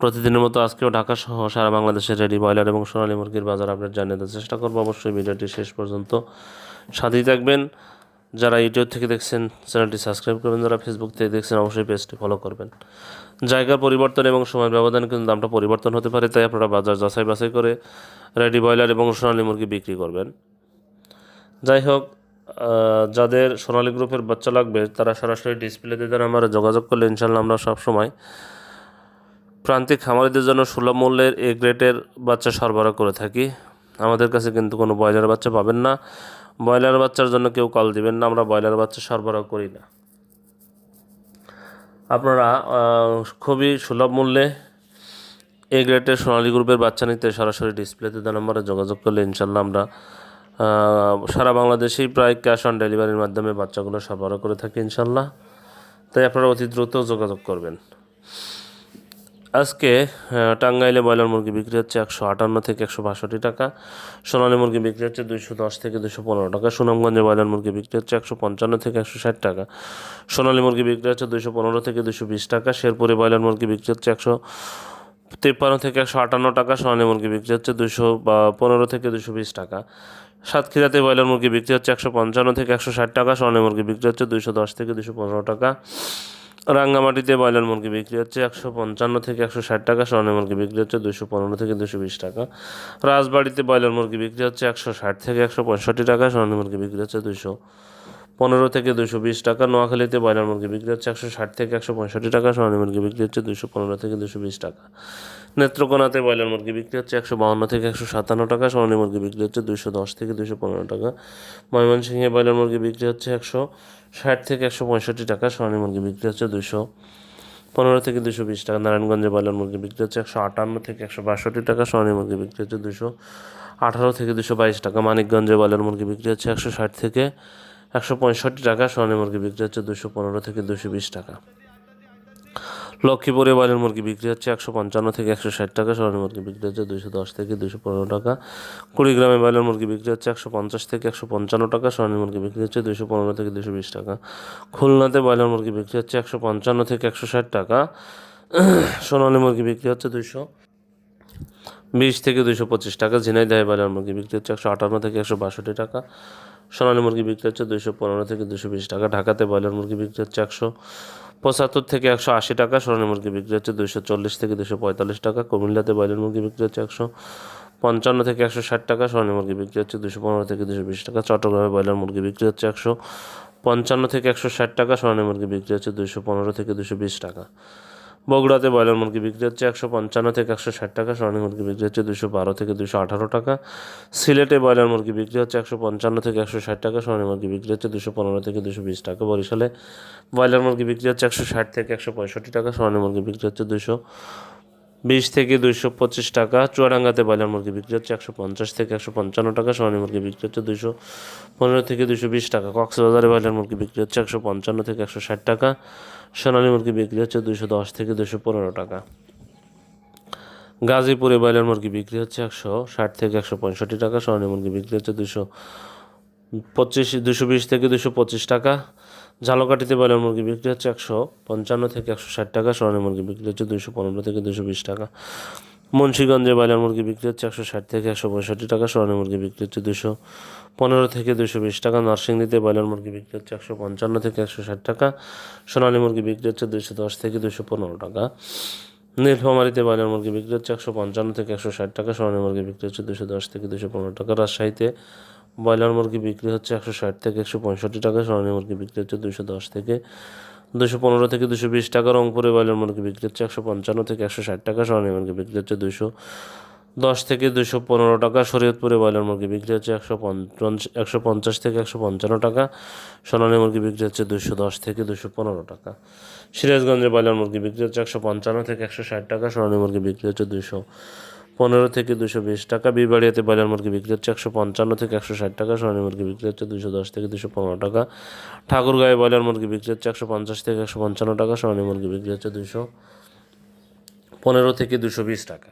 প্রতিদিনের মতো আজকেও ঢাকা সহ সারা বাংলাদেশের রেডি, ব্রয়লার এবং সোনালী মুরগির বাজার আপডেট জানিয়ে দেওয়ার চেষ্টা করব। অবশ্যই ভিডিওটি শেষ পর্যন্ত সাথেই থাকবেন। যারা ইউটিউব থেকে দেখছেন, চ্যানেলটি সাবস্ক্রাইব করবেন। যারা ফেসবুক থেকে দেখছেন, অবশ্যই পেজটি ফলো করবেন। জায়গা, পরিবর্তন এবং সময়ের ব্যবধান কিন্তু দামটা পরিবর্তন হতে পারে, তাই আপনারা বাজার যাচাই বাছাই করে রেডি, ব্রয়লার এবং সোনালী মুরগি বিক্রি করবেন। যাই হোক যাদের সোনালী গ্রুপের বাচ্চা লাগবে, তারা সরাসরি ডিসপ্লেতে দ্বারা আমরা যোগাযোগ করলে ইনশাল্লাহ আমরা সবসময় প্রান্তিক খামারিদের জন্য সুলভ মূল্যের এ গ্রেডের বাচ্চা সরবরাহ করে থাকি। আমাদের কাছে কিন্তু কোনো ব্রয়লার বাচ্চা পাবেন না। ব্রয়লার বাচ্চার জন্য কেউ কল দিবেন না, আমরা ব্রয়লার বাচ্চা সরবরাহ করি না। আপনারা খুবই সুলভ মূল্যে এ গ্রেডের সোনালী গ্রুপের বাচ্চা নিতে সরাসরি ডিসপ্লেতে দেওয়া নম্বরে যোগাযোগ করলে ইনশাল্লাহ আমরা সারা বাংলাদেশেই প্রায় ক্যাশ অন ডেলিভারির মাধ্যমে বাচ্চাগুলো সরবরাহ করে থাকি ইনশাল্লাহ তাই আপনারা অতি দ্রুত যোগাযোগ করবেন। আজকে টাঙ্গাইলে ব্রয়লার মুরগি বিক্রি হচ্ছে একশো আটান্ন থেকে একশো বাষট্টি টাকা। সোনালী মুরগি বিক্রি হচ্ছে দুইশো দশ থেকে দুশো পনেরো টাকা। সুনামগঞ্জে ব্রয়লার মুরগি বিক্রি হচ্ছে একশো পঞ্চান্ন থেকে একশো ষাট টাকা। সোনালী মুরগি বিক্রি হচ্ছে দুশো পনেরো থেকে দুশো বিশ টাকা। শেরপুরে ব্রয়লার মুরগি বিক্রি হচ্ছে একশো তিপ্পান্ন থেকে একশো আটান্ন টাকা। সোনালী মুরগি বিক্রি হচ্ছে দুশো পনেরো থেকে দুশো বিশ টাকা। সাতক্ষীরাতে ব্রয়লার মুরগি বিক্রি হচ্ছে একশো পঞ্চান্ন থেকে একশো ষাট টাকা। সোনালী মুরগি বিক্রি হচ্ছে দুশো দশ থেকে দুশো পনেরো টাকা। রাঙ্গামাটিতে ব্রয়লার মুরগি বিক্রি হচ্ছে একশো পঞ্চান্ন থেকে একশো ষাট টাকা সোনালী মুরগি বিক্রি হচ্ছে দুশো পনেরো থেকে দুশো বিশ টাকা। রাজবাড়িতে ব্রয়লার মুরগি বিক্রি হচ্ছে একশো ষাট থেকে একশো পঁয়ষট্টি টাকা সোনালী মুরগি বিক্রি হচ্ছে দুশো পনেরো থেকে দুশো বিশ টাকা। নোয়াখালীতে ব্রয়লার মুরগি বিক্রি হচ্ছে একশো ষাট থেকে একশো পঁয়ষট্টি টাকা। সোনালী মুরগি বিক্রি হচ্ছে দুশো পনেরো থেকে দুশো বিশ টাকা। নেত্রকোনাতে ব্রয়লার মুরগি বিক্রি হচ্ছে একশো বাউন্ন থেকে একশো সাতান্ন টাকা। সোনালী মুরগি বিক্রি হচ্ছে দুশো দশ থেকে দুশো পনেরো টাকা। ময়মনসিংহে ব্রয়লার মুরগি বিক্রি হচ্ছে একশো ষাট থেকে একশো পঁয়ষট্টি টাকা। সোনালী মুরগি বিক্রি হচ্ছে দুশো পনেরো থেকে দুশো বিশ টাকা। নারায়ণগঞ্জে ব্রয়লার মুরগি বিক্রি হচ্ছে একশো আটান্ন থেকে একশো বাষট্টি টাকা। সোনালী মুরগি বিক্রি হচ্ছে দুশো আঠারো থেকে দুশো বাইশ টাকা। মানিকগঞ্জে ব্রয়লার মুরগি বিক্রি হচ্ছে একশো ষাট থেকে একশো পঁয়ষট্টি টাকা, সোনালী মুরগি বিক্রি হচ্ছে দুশো পনেরো থেকে দুশো বিশ টাকা। লক্ষ্মীপুরে ব্রয়লার মুরগি বিক্রি হচ্ছে একশো পঞ্চান্ন থেকে একশো ষাট টাকা, সোনালী মুরগি বিক্রি হচ্ছে দুশো দশ থেকে দুশো পনেরো টাকা। কুড়িগ্রামে ব্রয়লার মুরগি বিক্রি হচ্ছে একশো পঞ্চাশ থেকে একশো পঞ্চান্ন টাকা, সোনালী মুরগি বিক্রি হচ্ছে দুশো পনেরো থেকে দুশো বিশ টাকা। খুলনাতে ব্রয়লার মুরগি বিক্রি হচ্ছে একশো পঞ্চান্ন থেকে একশো ষাট টাকা। সোনালী মুরগি বিক্রি হচ্ছে দুশো বিশ থেকে দুশো পঁচিশ টাকা। ঝিনাইদহে ব্রয়লার মুরগি বিক্রি হচ্ছে একশো আটান্ন থেকে একশো বাষট্টি টাকা। সোনালী মুরগি বিক্রি হচ্ছে দুশো পনেরো থেকে দুশো বিশ টাকা। ঢাকাতে ব্রয়লার মুরগি বিক্রি হচ্ছে একশো পঁচাত্তর থেকে একশো আশি টাকা, সোনালী মুরগি বিক্রি হচ্ছে দুশো চল্লিশ থেকে দুশো পঁয়তাল্লিশ টাকা, কুমিল্লাতে ব্রয়লার মুরগি বিক্রি হচ্ছে একশো পঞ্চান্ন থেকে একশো ষাট টাকা, সোনালী মুরগি বিক্রি হচ্ছে দুশো পনেরো থেকে দুশো বিশ টাকা, চট্টগ্রামে ব্রয়লার মুরগি বিক্রি হচ্ছে একশো পঞ্চান্ন থেকে একশো ষাট টাকা, সোনালী মুরগি বিক্রি হচ্ছে দুশো পনেরো থেকে দুশো বিশ টাকা। বগুড়াতে ব্রয়লার মুরগি বিক্রি হচ্ছে একশো পঞ্চান্ন থেকে একশো ষাট টাকা সোনালী মুরগি বিক্রি হচ্ছে দুশো বারো থেকে দুশো আঠারো টাকা। সিলেটে ব্রয়লার মুরগি বিক্রি হচ্ছে একশো পঞ্চান্ন থেকে একশো ষাট টাকা সোনালী মুরগি বিক্রি হচ্ছে দুশো পনেরো থেকে দুশো বিশ টাকা। বরিশালে ব্রয়লার মুরগি বিক্রি হচ্ছে একশো ষাট থেকে একশো পঁয়ষট্টি টাকা সোনালী মুরগি বিক্রি হচ্ছে দুশো বিশ থেকে দুইশো পঁচিশ টাকা চুয়াডাঙ্গাতে ব্রয়লার মুরগি বিক্রি হচ্ছে একশো পঞ্চাশ থেকে একশো পঞ্চান্ন টাকা, সোনালী মুরগি বিক্রি হচ্ছে দুশো পনেরো থেকে দুশো বিশ টাকা, কক্সবাজারে ব্রয়লার মুরগি বিক্রি হচ্ছে একশো পঞ্চান্ন থেকে একশো ষাট টাকা, সোনালী মুরগি বিক্রি হচ্ছে দুশো দশ থেকে দুশো পনেরো টাকা। গাজীপুরে ব্রয়লার মুরগি বিক্রি হচ্ছে একশো ষাট থেকে একশো পঁয়ষট্টি টাকা, সোনালী মুরগি বিক্রি হচ্ছে দুশো পঁচিশ, দুশো বিশ থেকে দুশো পঁচিশ টাকা। ঝালকাঠিতে ব্রয়লার মুরগি বিক্রি হচ্ছে একশো পঞ্চান্ন থেকে একশো ষাট টাকা, সোনালী মুরগি বিক্রি হচ্ছে দুশো পনেরো থেকে দুশো বিশ টাকা। মুন্সীগঞ্জে ব্রয়লার মুরগি বিক্রি হচ্ছে একশো ষাট থেকে একশো পঁয়ষট্টি টাকা, সোনালী মুরগি বিক্রি হচ্ছে দুশো পনেরো থেকে দুশো বিশ টাকা। নরসিংদীতে ব্রয়লার মুরগি বিক্রি হচ্ছে একশো পঞ্চান্ন থেকে একশো ষাট টাকা, সোনালী মুরগি বিক্রি হচ্ছে দুশো দশ থেকে দুশো পনেরো টাকা। নীলফামারিতে ব্রয়লার মুরগি বিক্রি হচ্ছে একশো পঞ্চান্ন থেকে একশো ষাট টাকা, সোনালী মুরগি বিক্রি হচ্ছে দুশো দশ থেকে দুশো পনেরো টাকা। রাজশাহীতে ব্রয়লার মুরগি বিক্রি হচ্ছে একশো ষাট থেকে একশো পঁয়ষট্টি টাকা, সোনালী মুরগি বিক্রি হচ্ছে দুশো দশ থেকে দুশো পনেরো থেকে দুশো বিশ টাকা, রংপুরে ব্রয়লার মুরগি বিক্রি হচ্ছে একশো পঞ্চান্ন থেকে একশো ষাট টাকা, সোনালী মুরগি বিক্রি হচ্ছে দুশো দশ থেকে দুশো পনেরো টাকা, শরীয়তপুরে ব্রয়লার মুরগি বিক্রি হচ্ছে একশো একশো পঞ্চাশ থেকে একশো পঞ্চান্ন টাকা, সোনালী মুরগি বিক্রি হচ্ছে দুশো দশ থেকে দুশো পনেরো টাকা। সিরাজগঞ্জে ব্রয়লার মুরগি বিক্রি হচ্ছে একশো পঞ্চান্ন থেকে একশো ষাট টাকা, সোনালী মুরগি বিক্রি হচ্ছে দুশো পনেরো থেকে দুশো বিশ টাকা। বিবাড়িয়াতে ব্রয়লার মুরগি বিক্রি হচ্ছে একশো পঞ্চান্ন থেকে একশো ষাট টাকা। সোনালী মুরগি বিক্রি হচ্ছে দুশো দশ থেকে দুশো পনেরো টাকা। ঠাকুরগাঁয়ে ব্রয়লার মুরগি বিক্রি হচ্ছে একশো পঞ্চাশ থেকে একশো পঞ্চান্ন টাকা। সোনালী মুরগি বিক্রি হচ্ছে দুশো পনেরো থেকে দুশো বিশ টাকা।